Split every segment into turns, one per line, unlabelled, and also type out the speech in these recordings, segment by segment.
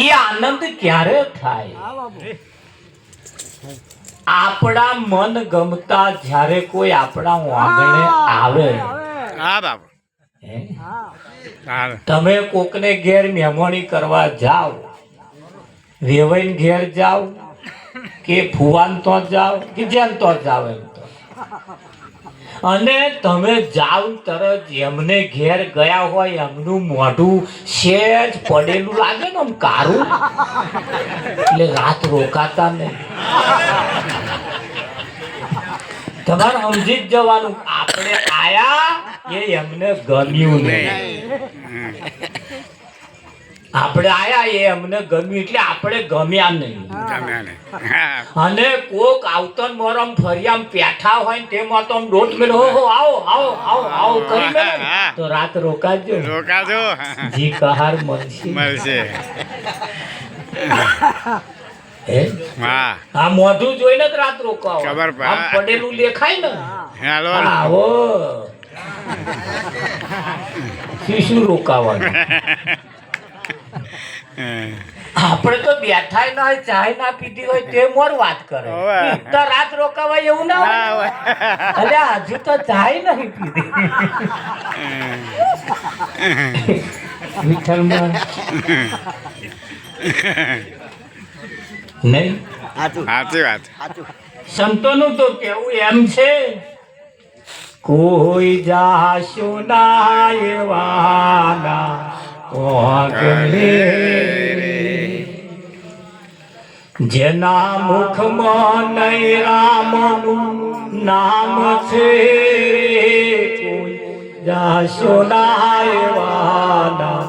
એ આનંદ ક્યારે થાય? આપણા મન ગમતા જ્યારે કોઈ આપણા આંગણે આવે. તમે કોકને ઘેર મહેમાની કરવા જાઓ રેવૈન ઘેર જાઓ કે ફુવાન તો જાઓ કે જેમ તો જાઓ એમ તો. અને તમે જાવ તરત એમને ઘેર ગયા હોય, એમનું મોઢું સેજ પડેલું લાગે ને આમ કારું. એટલે રાત રોકાતા ને તમારે સમજી જ જવાનું, આપણે આયા એ એમને ગમ્યું નહીં. આપણે આયા એ અમને ગમ્યું એટલે આપણે ગમ્યા નહીં. અને કોક આવતન મોરમ ફરિયામ પેઠા હોય ને તેમાં તો ડોટ દોઢ હો હો આવો આવો આવો આવો કરી લે તો રાત રોકાજો.
રોકાજો.
જી કહાર મળશે.
મળશે.
હે? મોઢું જોઈને જ રાત રોકાવો.
ખબર
પડેલું દેખાય ને?
હાલો.
આવો. શું શું રોકાવાનું. આપણે તો બેઠા ના હોય ચાય ના પીધી હોય તે મોર વાત કરે. તો રાત રોકાવાય એવું ના હોય. અરે હજુ તો ચાય નહીં પીધી. વિઠ્ઠલમાં નહીં?
સાચી વાત.
સંતોનું તો કેવું એમ છે કોઈ જાશો ના એવાના જેના મુખમાં નહીં રામનું નામ છે કોઈ જાશો ના એવાના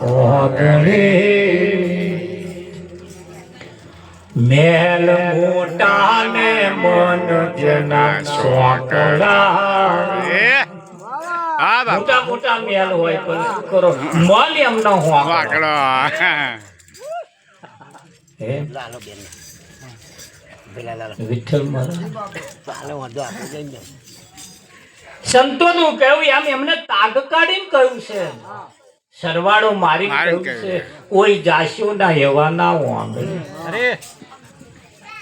કોગલે મેલ મોટા ને મન જેના
એ હા બાપુ
મોટા મોટા મેલ હોય પણ શું કરો મન એમનો હોકડો.
વાકડો
હે? વિઠ્ઠલ મહારાજ. સંતોનું કહ્યું એમ એમને તાગ કાઢીને કહ્યું છે સરવાળો મારી કહ્યું. છે કોઈ જાસ્યો ના એવા ના વાંગડે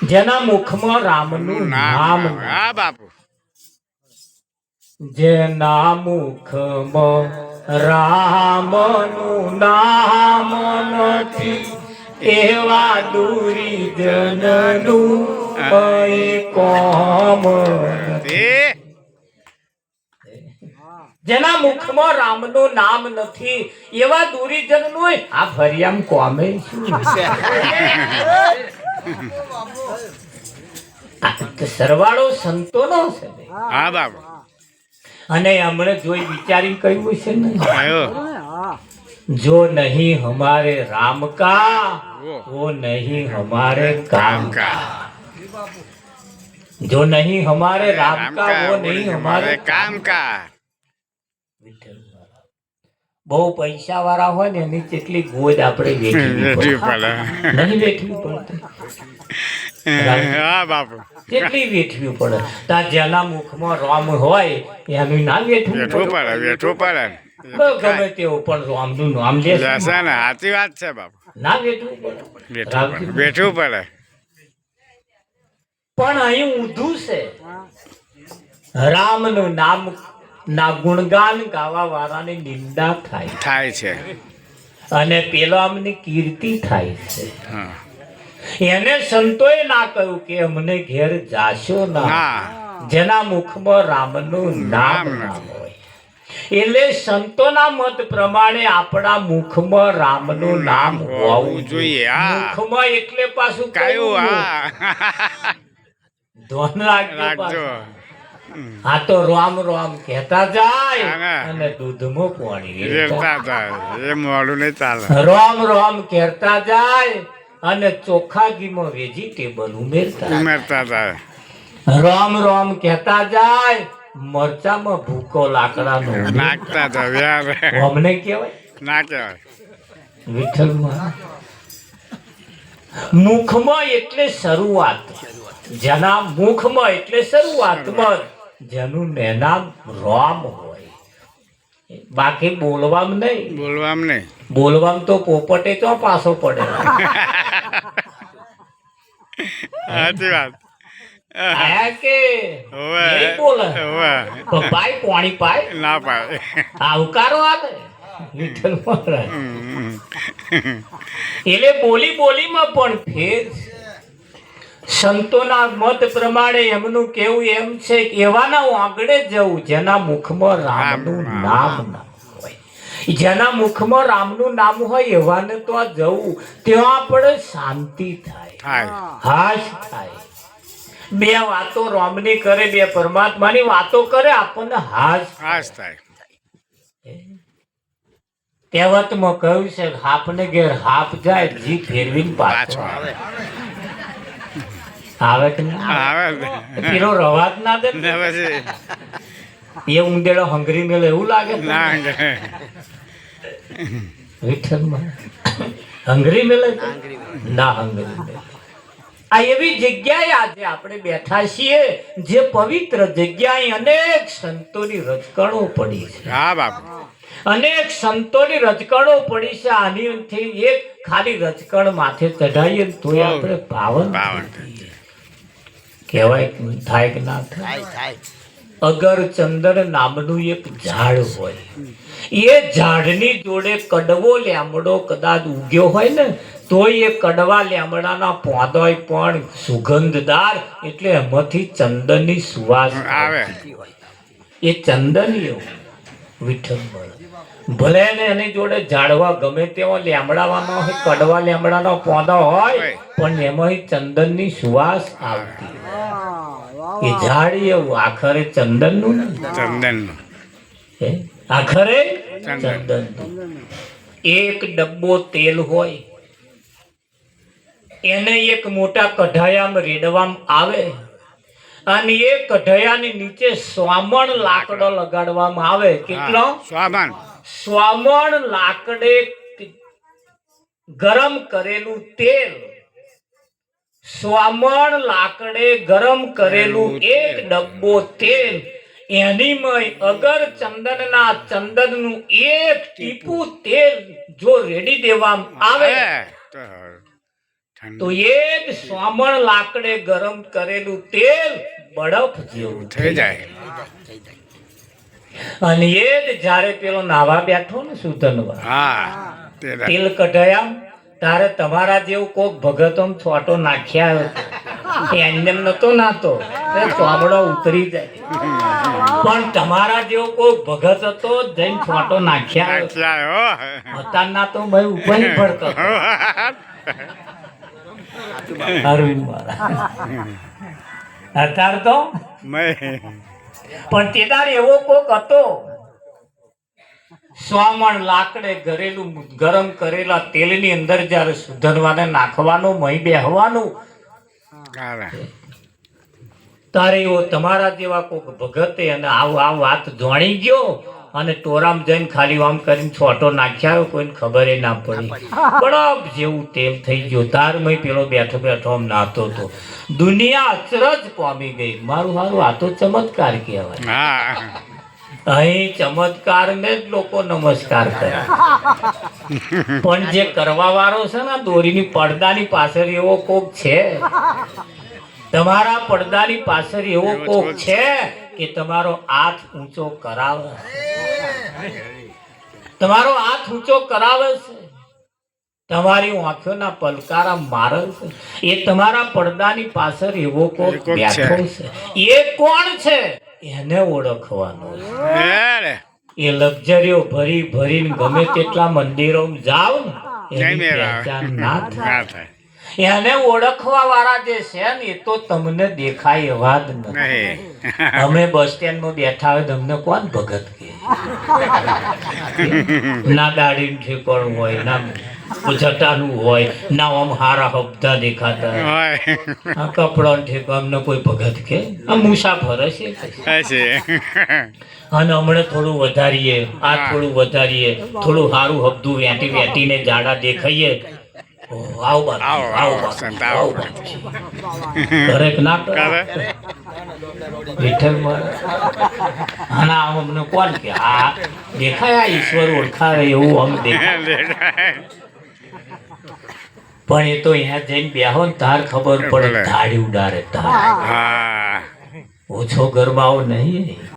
જેના મુખમાં રામનું નામ
નામ હા બાપુ
જેના મુખમાં રામનું નામ નથી એવા દૂરી જનનું કઈ કોમ જેના મુખમાં રામનું નામ નથી એવા દુરીજનનું આ ફરિયામ કોમે સરવાળો સંતોનો છે.
હા બાપુ
અને હમણાં જોઈ વિચારી કહ્યું છે ને જો નહીં હમારે રામ કા
વો
નહીં હમારે
કામ કા.
જો નહીં હમારે રામ કા વો નહીં હમારે
કામ કા.
બહુ પૈસા વાળા હોય ને એની કેટલી ગોદ આપણે
વેઠવી
પડે. નહીં વેઠવી પડતી.
હા બાપુ.
કેટલી વેઠવી પડે? તા જેના મુખમાં રામ હોય એનું ના વેઠવું
વેઠવું
પડે.
વેઠવું પડે.
ગમે તેવું પણ રામનું નામ લે.
ને સાચી વાત છે બાપુ.
ના વેઠવું પડે.
વેઠવું પડે
પણ અહીં ઊંધું છે. રામનું નામ ના ગુણગાન ગાવા વાળાની નિંદા થાય.
થાય છે.
અને પેલો આમની કીર્તિ થાય છે.
હા.
એને સંતોએ ના કહ્યું કે અમને ઘેર જાશો ના. જેના મુખમાં રામનું નામ ના હોય. એટલે સંતોના મત પ્રમાણે આપણા મુખમાં રામનું નામ હોવું જોઈએ. મુખમાં એટલે પાછું
કયું
ધોન રાખજો આ તો રોમ રોમ કહેતા જાય અને દૂધમાં પાણી
રોમ રોમ એ મોડું નહીં ચાલે.
રામ રામ કહેતા જાય અને ચોખા ઘીમાં વેજીટેબલ ઉમેરતા.
ઉમેરતા હતા.
રોમ રોમ કહેતા જાય મરચામાં ભૂકો લાકડાનો નો
નાખતા હતા વ્યાર.
અમને કહેવાય?
ના કહેવાય.
વિઠ્ઠલમાં? મુખમાં એટલે શરૂઆત. જેના મુખમાં એટલે શરૂઆતમાં જેનું નામ રોમ હોય. બાકી બોલવામ નહીં.
બોલવામ નહીં.
બોલવામાં તો પોપટે તો પાછો પડે?
સાચી વાત.
કે? બોલે. ભાઈ પાણી પાય.
ના પાડે.
આવકારો આવે વિઠ્ઠલ મહારાજ એટલે બોલી બોલીમાં પણ ફેર. સંતોના મત પ્રમાણે એમનું કેવું એમ છે કે એવાના આંગળે જવું જેના મુખમાં રામનું
રામ,
નામ ના હોય. જેના મુખમાં રામનું નામ હોય એવાને તો આ જવું ત્યાં આપણે શાંતિ થાય. હાશ થાય. બે વાતો રામની કરે બે પરમાત્માની વાતો કરે આપણને હાશ
હાશ થાય.
કહેવતમાં કહ્યું છે કે હાપને ઘેર હાપ જાય જી ફેરવીને પાછો
આવે.
આવે કે આવે?
આવે.
રવાજ ના દે
ને? પછી.
એ ઉંદેડો હંગરી મેલે એવું લાગે?
ના
વિઠ્ઠલમાં. હંગરી મેલે ના હંગરી મેલે. આ એવી જગ્યાએ આજે આપણે બેઠા છીએ જે પવિત્ર જગ્યાએ અનેક સંતોની રજકણો પડી છે.
હા બાપુ.
અનેક સંતોની રજકણો પડી છે. આની એક ખાલી રજકણ માથે ચઢાઈએ તો તોય આપણે પાવન
પાવન.
કહેવાય કે થાય કે ના થાય? અગર ચંદન નામનું એક ઝાડ હોય એ ઝાડની જોડે કડવો લેમડો કદાચ ઉગ્યો હોય ને તોય એ કડવા લેમડાના પોદોય પણ સુગંધદાર એટલે એમાંથી ચંદનની સુવાસ
આવે.
એ ચંદન એવું વિઠ્ઠલ ભલે ને એની જોડે ઝાડવા ગમે તેવો લેમડાવાનો હોય કડવા લેમડાનો પોદો હોય. પણ એમાં ચંદનની સુવાસ આવતી એ ઝાડ એવું આખરે ચંદનનું ને?
ચંદનનું.
આખરે
ચંદન.
ચંદનનું. એક ડબ્બો તેલ હોય એને એક મોટા કઢાયામાં રેડવામાં આવે અને એ કઢાયાની નીચે સ્વામણ લાકડો લગાડવામાં આવે. કેટલો?
સ્વામણ
સ્વામણ લાકડે ગરમ કરેલું તેલ. સ્વામણ લાકડે ગરમ કરેલું એક ડબ્બો તેલ. એનીમય અગર ચંદનના ચંદનનું એક ટીપું તેલ જો રેડી દેવામાં આવે
તો એક
એ જ સ્વામણ લાકડે ગરમ કરેલું તેલ બરફ જેવું
થઈ જાય.
અને એ જ જ્યારે પેલો નાવા બેઠો ને સુધનવા
હા
તેલ કઢાયા તારે તમારા જેવું કોક ભગતમ છોટો નાખ્યા એમને નતો નાતો. ચોમડો ઉતરી જાય. પણ તમારા જેવો કોક ભગત હતો જઈને છોટો નાખ્યા અત્યારના તો ભાઈ ઉપર નહીં પડતો અરવિંદ મહારાજ. અત્યાર તો? પણ તે દાડે એવો કોક હતો. સ્વામણ લાકડે ઘરેલું ગરમ કરેલા તેલની અંદર જ્યારે સુધરવાને નાખવાનું મહી બેહવાનું. તારે એવો તમારા જેવા કોક ભગતે અને આવું આ વાત જાણી ગયો? અને ટોરામ જઈને ખાલી આમ કરીને છોટો નાખ્યા કોઈને ખબર એ ના પડી. બરાબર જેવું તેલ થઈ ગયો. તાર મય પેલો બેઠો બેઠો આમ નાતો હતો દુનિયા અચરજ પામી ગઈ. મારું મારું આ તો ચમત્કાર કહેવાય. અહીં ચમત્કાર ને જ લોકો નમસ્કાર કરે. પણ જે કરવા વાળો છે ને દોરીની પડદાની પાછળ એવો કોક છે. તમારા પડદાની પાછળ એવો કોક છે કે તમારો હાથ ઊંચો કરાવે. તમારો હાથ ઊંચો કરાવે છે. તમારી આંખોના પલકારા મારે છે. એ તમારા પડદાની પાછળ એવો કોક. બેઠો છે. એ કોણ છે? એને ઓળખવાનો છે. એ લક્ઝરીઓ ભરી ભરીને ગમે તેટલા મંદિરો જાવ ને ના થાય. એને ઓળખવા વાળા જે છે ને એ તો તમને દેખાય એવા જ નથી. અમે બસ સ્ટેન્ડમાં બેઠા હોય તો અમને કોણ ભગત કે ના દાઢી ઠેકોણ હોય ના જટાનું હોય ના આમ હારા હપ્તા દેખાતા. આ કપડા ઠેકો અમને કોઈ ભગત કે? આ મુસાફર હશે? અને હમણાં થોડું વધારીએ આ થોડું વધારીએ થોડું સારું હબધું વેટી વેટીને જાડા દેખાઈએ. આવો બાપજી,
આવો,
આવો
આવો,
બાપજી,
સંત,
આવો.
આવો.
બાપજી. કરે કે ના કરે? વિઠ્ઠલ મહારાજ આમ અમને કોણ કે આ દેખાય આ ઈશ્વર ઓળખાવે એવું આમ દેખાય. પણ એ તો અહીંયા જઈને બેહો ને તાર ખબર પડે. ધાડી ઉડાડે તાર ઓછો ગરબાઓ નહીં.